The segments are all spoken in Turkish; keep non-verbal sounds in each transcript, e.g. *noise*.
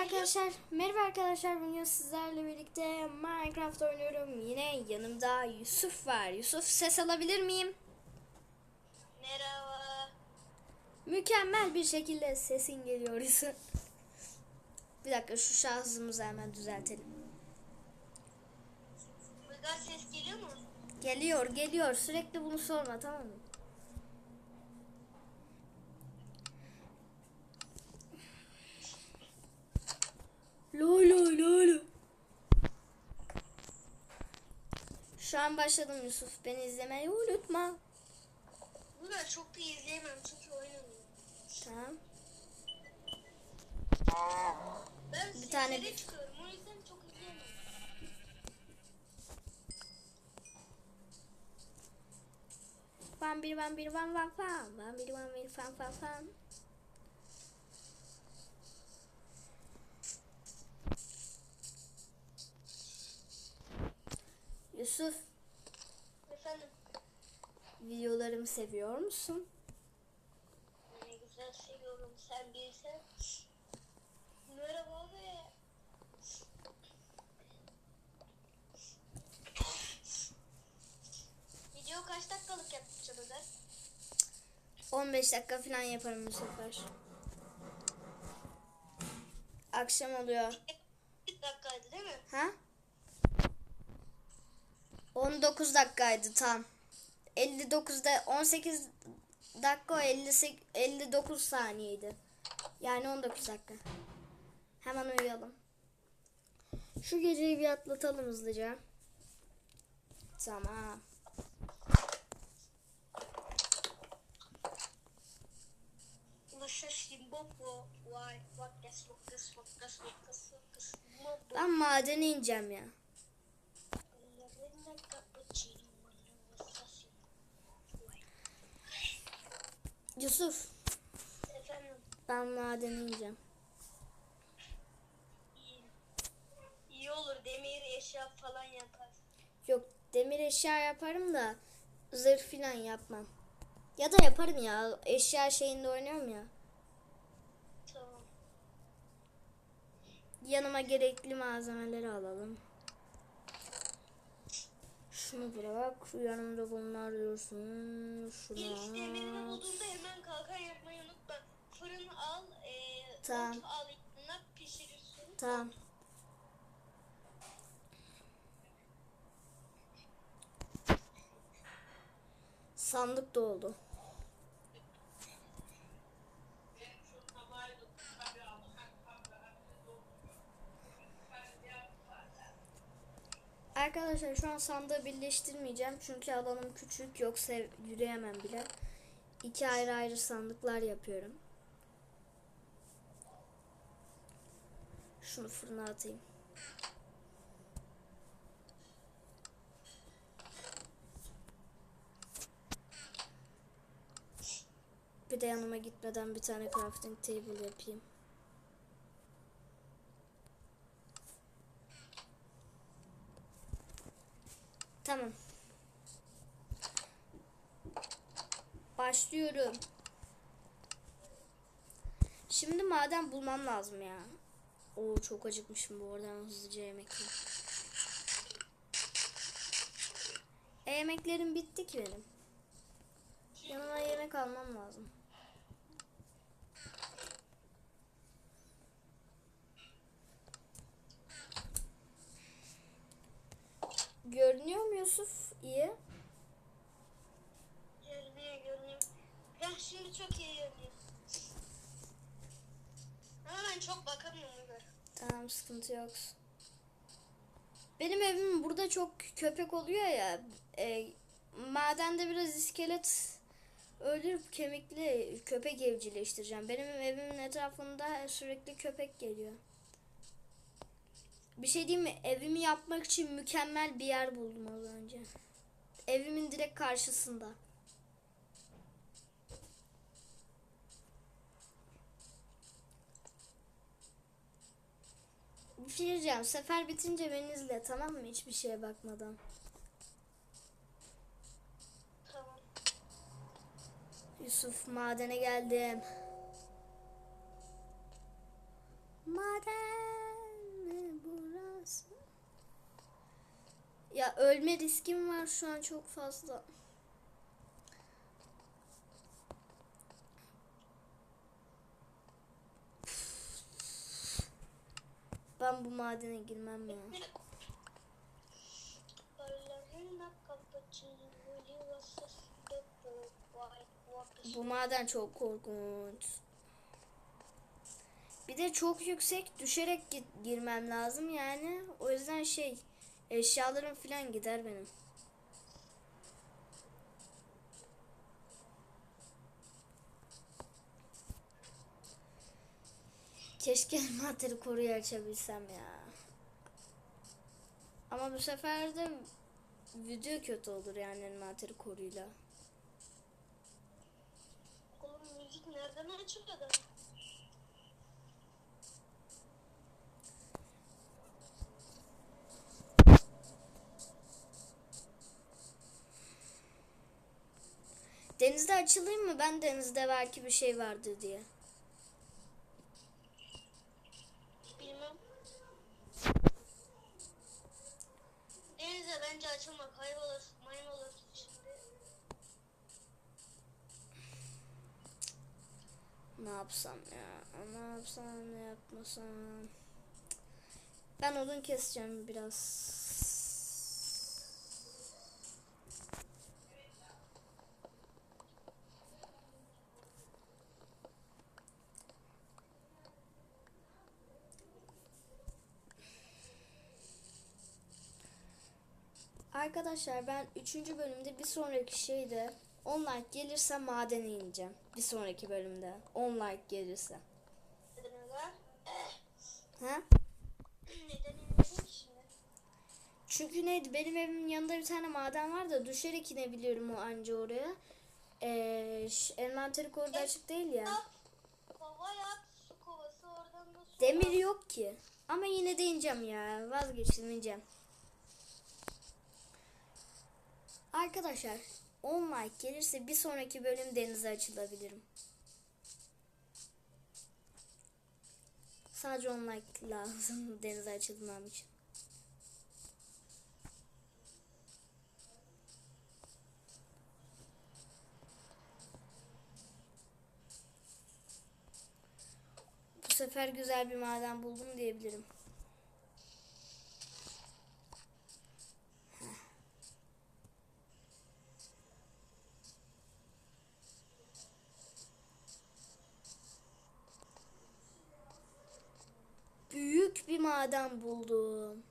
arkadaşlar. Merhaba arkadaşlar. Bugün sizlerle birlikte Minecraft oynuyorum. Yine yanımda Yusuf var. Yusuf ses alabilir miyim? Merhaba. Mükemmel bir şekilde sesin geliyor Yusuf. Bir dakika şu şarjımızı hemen düzeltelim. Buradan ses geliyor mu? Geliyor geliyor. Sürekli bunu sorma tamam mı? Şu an başladım Yusuf. Beni izlemeyi unutma. Buradan çok da izleyemem çünkü oynamıyorum. Tamam. Ben Bir bir tane- tane çıkıyorum o yüzden çok izleyemem. Van bir van bir van van van. Van bir van bir fan fan fan. Yusuf, Efendim videolarımı seviyor musun? ne güzel seviyorum sen bilsen. Merhaba abi. Video kaç dakikalık yapacağım Ömer? 15 dakika falan yaparım bu sefer. Akşam oluyor. Bir dakikaydı değil mi? Ha? 19 dakikaydı tam. 59'da 18 dakika 58 59 saniyeydi. Yani 19 dakika. Hemen uyuyalım. Şu geceyi bir atlatalım hızlıca. Tamam. Ben madene ineceğim ya. Yusuf Efendim ben madene ineceğim. iyi. İyi olur demir eşya falan yapar. Yok demir eşya yaparım da zırh falan yapmam. Ya da yaparım ya. Eşya şeyinde oynuyorum ya. Tamam. Yanıma gerekli malzemeleri alalım. Şunu bırak. Şu yanımda bunlar dursun. Şunu İlk demirini bulduğunda hemen kalkan yapmayı unutma. Fırın al, e, Tamam. ot al yanına pişirirsin. Tamam. Sandık doldu. Arkadaşlar şu an sandığı birleştirmeyeceğim çünkü alanım küçük yoksa yürüyemem bile. İki ayrı ayrı sandıklar yapıyorum. Şunu fırına atayım. Bir de yanıma gitmeden bir tane crafting table yapayım. Tamam. Başlıyorum. Şimdi maden bulmam lazım ya. Oo çok acıkmışım bu arada hızlıca yemek. E, yemeklerim bitti ki benim. Yanıma yemek almam lazım. Görünüyor mu Yusuf? İyi. Görünüyor, görünüyor. Heh, şimdi çok iyi görünüyor. Ama ben çok bakamıyorum. Tamam sıkıntı yok. Benim evim burada çok köpek oluyor ya. E, madende biraz iskelet öldürüp kemikli köpek evcilleştireceğim. Benim evimin etrafında sürekli köpek geliyor. Bir şey diyeyim mi? Evimi yapmak için mükemmel bir yer buldum az önce. Evimin direkt karşısında. Bir şey diyeceğim. Sefer bitince beni izle tamam mı? Hiçbir şeye bakmadan. Tamam. Yusuf madene geldim. Maden. Ölme riskim var şu an çok fazla. Ben bu madene girmem ya. Bu maden çok korkunç. Bir de çok yüksek düşerek gi- girmem lazım yani. O yüzden şey eşyalarım falan gider benim. Keşke *laughs* envanteri koruyu açabilsem ya. Ama bu sefer de video kötü olur yani envanteri koruyla. Oğlum müzik nereden açılıyor da? Denizde açılayım mı? Ben denizde belki bir şey vardı diye. Bilmem. Denize bence açılma kaybolur, maybolur. Ne yapsam ya? Ne yapsam, ne yapmasam? Ben odun keseceğim biraz. Arkadaşlar ben 3. bölümde bir sonraki şeyde 10 like gelirse madene ineceğim. Bir sonraki bölümde 10 like gelirse. Neden öyle? Ha? Neden inmedin ki şimdi? Çünkü neydi benim evimin yanında bir tane maden var da düşerek inebiliyorum o anca oraya. Ee, envanteri koruda açık değil ya. Kova yap, su kovası oradan da su Demir yok ki. Ama yine de ineceğim ya. Vazgeçtim ineceğim. Arkadaşlar 10 like gelirse bir sonraki bölüm denize açılabilirim. Sadece 10 like lazım *laughs* denize açılmam için. Bu sefer güzel bir maden buldum diyebilirim. Maden buldum.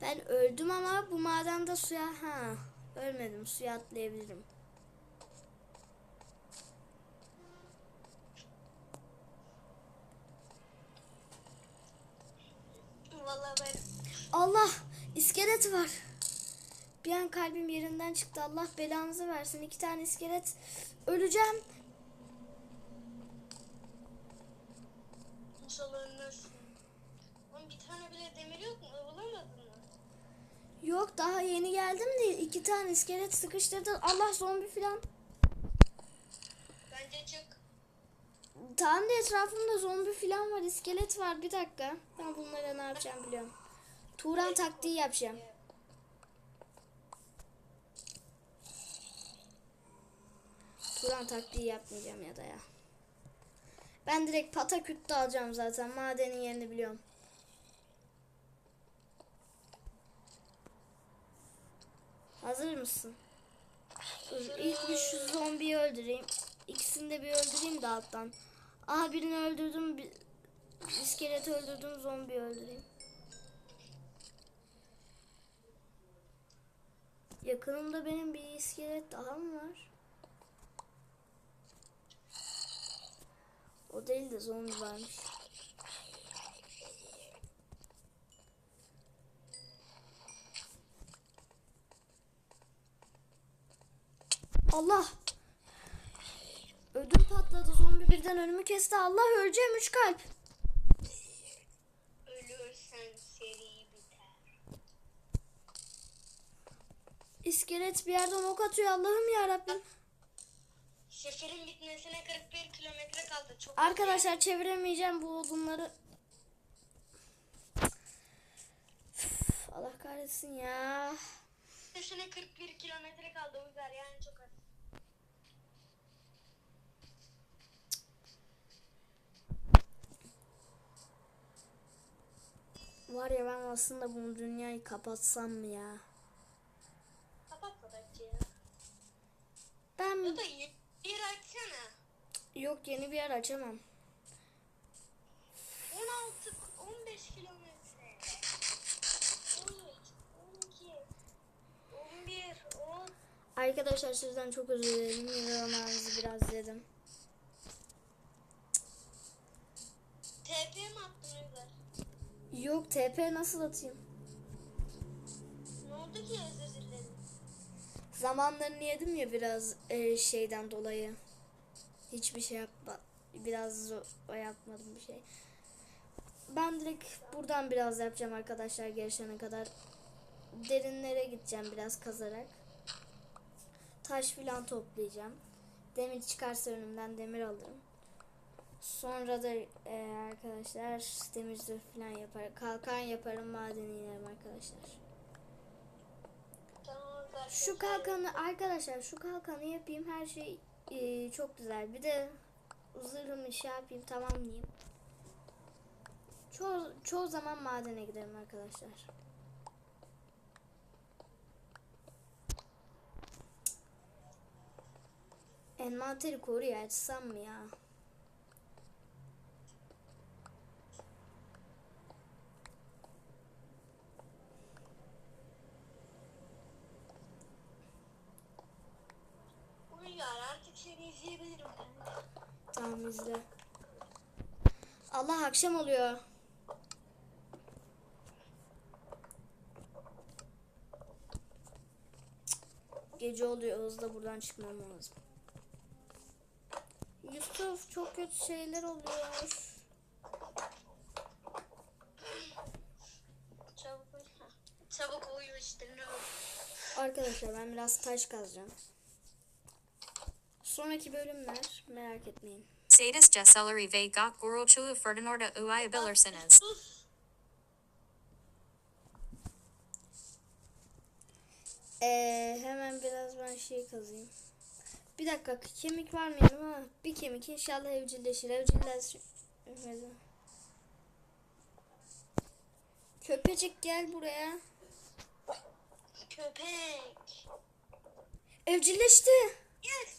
Ben öldüm ama bu madende suya ha ölmedim suya atlayabilirim. Vallahi ben Allah iskelet var. Bir an kalbim yerinden çıktı. Allah belanızı versin. İki tane iskelet. Öleceğim. inşallah ölmezsin. Oğlum bir tane bile demir yok mu? Bulamadın mı? Yok daha yeni geldim de iki tane iskelet sıkıştırdı. Allah zombi falan. Bence çık. Tam da etrafımda zombi falan var. iskelet var. Bir dakika. Ben bunlara ne yapacağım biliyorum. Turan taktiği yapacağım. Turan taktiği yapmayacağım ya da ya. Ben direkt patakütte alacağım zaten. Madenin yerini biliyorum. Hazır mısın? Dur, ilk bir şu zombiyi öldüreyim. İkisini de bir öldüreyim de alttan. Aha birini öldürdüm. Bir, iskeleti öldürdüm. Zombi öldüreyim. Yakınımda benim bir iskelet daha mı var? Değil de zombi varmış. Allah! Ödüm patladı. Zombi birden önümü kesti. Allah öleceğim. Üç kalp. Ölürsen seri biter. İskelet bir yerden ok atıyor. Allah'ım ya Rabbim. Seferin bitmesine 41 kilometre kaldı. Çok Arkadaşlar çeviremeyeceğim bu odunları. Üf, Allah kahretsin ya. Bitmesine 41 kilometre kaldı Uygar yani çok az. Var ya ben aslında bu dünyayı kapatsam mı ya? Kapatma bence ya. Ben Ya da açsana. Yok yeni bir yer açamam. 16, 15 kilometre. 13, 12, 11, 10. Arkadaşlar sizden çok özür dilerim. Yorumlarınızı biraz dedim. TP mi attın Uygar? Yok TP nasıl atayım? Ne oldu ki özür dilerim. Zamanlarını yedim ya biraz e, şeyden dolayı. Hiçbir şey yapma. Biraz zor, yapmadım bir şey. Ben direkt buradan biraz yapacağım arkadaşlar gelişene kadar. Derinlere gideceğim biraz kazarak. Taş filan toplayacağım. Demir çıkarsa önümden demir alırım. Sonra da e, arkadaşlar demir zırh falan yapar. Kalkan yaparım madeni inerim arkadaşlar. Şu kalkanı arkadaşlar şu kalkanı yapayım her şey e, çok güzel. Bir de zırhımı şey yapayım tamamlayayım. Çoğu, çoğu zaman madene giderim arkadaşlar. Envanteri koruya açsam mı ya? Uygar izleyebilirim. Tamam izle. Allah akşam oluyor. Gece oluyor. Hızla buradan çıkmam lazım. Yusuf çok kötü şeyler oluyor. Çabuk. Çabuk uyu işte ne? Arkadaşlar ben biraz taş kazacağım. Sonraki bölümler merak etmeyin. Sadisca celery ve gok gorochu ferdinorda uyabilirsiniz. Ee, hemen biraz ben şey kazayım. Bir dakika kemik var mı yanıma? Bir kemik inşallah evcilleşir. Evcilleşir. Köpecik gel buraya. Köpek. Evcilleşti. Yes.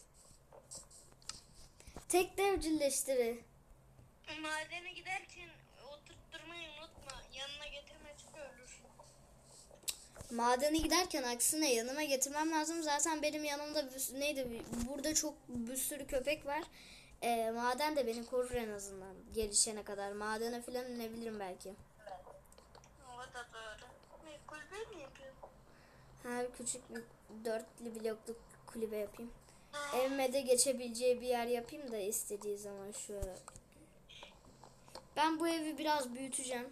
Tek de evcilleştiri. Madene giderken oturtturmayı unutma. Yanına getirme çünkü ölür. Madene giderken aksine yanıma getirmem lazım. Zaten benim yanımda bir neydi? Burada çok bir sürü köpek var. Ee, maden de beni korur en azından gelişene kadar. Madene falan inebilirim belki. O da doğru. Ne kulübe mi yapıyorsun? Her küçük bir dörtlü bloklu kulübe yapayım. Evime de geçebileceği bir yer yapayım da istediği zaman şöyle. Ben bu evi biraz büyüteceğim.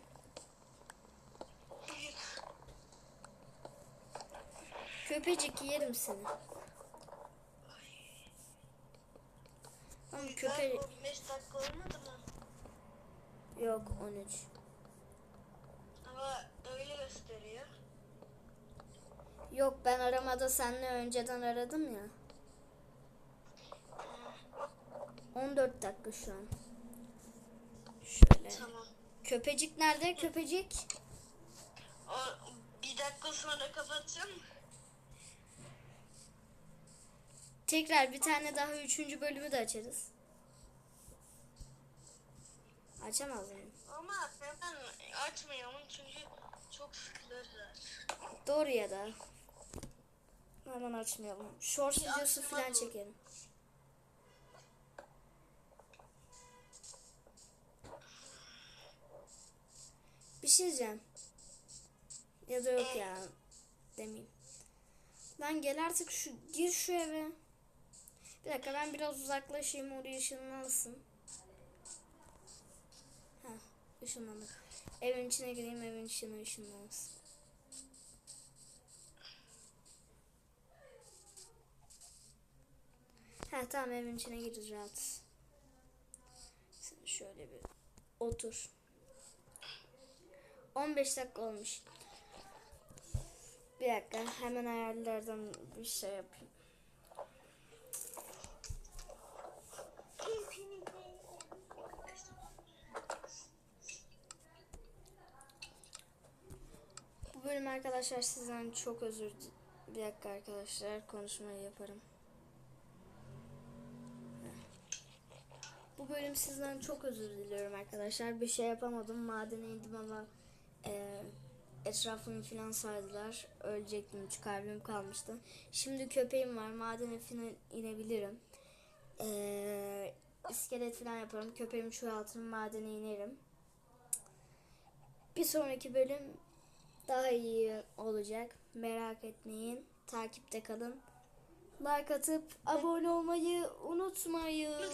Köpecik yerim seni. Ama köpe 15 dakika olmadı mı? yok 13. Ama öyle gösteriyor. Yok ben aramada seninle önceden aradım ya. 14 dakika şu an. Şöyle. Tamam. Köpecik nerede? Köpecik. O, bir dakika sonra kapatacağım. Tekrar bir tane daha üçüncü bölümü de açarız. Açamaz mıyım? Ama hemen açmayalım çünkü çok sıkılırlar. Doğru ya da. Hemen açmayalım. Short videosu falan çekelim. Şey diyeceğim. Ya da yok ya. Demeyeyim. Lan gel artık şu gir şu eve. Bir dakika ben biraz uzaklaşayım oraya ışınlansın. Ha, ışınlandık. Evin içine gireyim evin içine ışınlansın. Ha tamam evin içine gir rahat. Sen şöyle bir otur. 15 dakika olmuş. Bir dakika hemen ayarlardan bir şey yapayım. Bu bölüm arkadaşlar sizden çok özür Bir dakika arkadaşlar konuşmayı yaparım. Bu bölüm sizden çok özür diliyorum arkadaşlar. Bir şey yapamadım. Madene indim ama e, etrafımı filan saydılar. Ölecektim. Üç kalbim kalmıştı. Şimdi köpeğim var. Madene filan inebilirim. E, iskelet filan yaparım. Köpeğimi çoğaltırım. Madene inerim. Bir sonraki bölüm daha iyi olacak. Merak etmeyin. Takipte kalın. Like atıp abone olmayı unutmayın.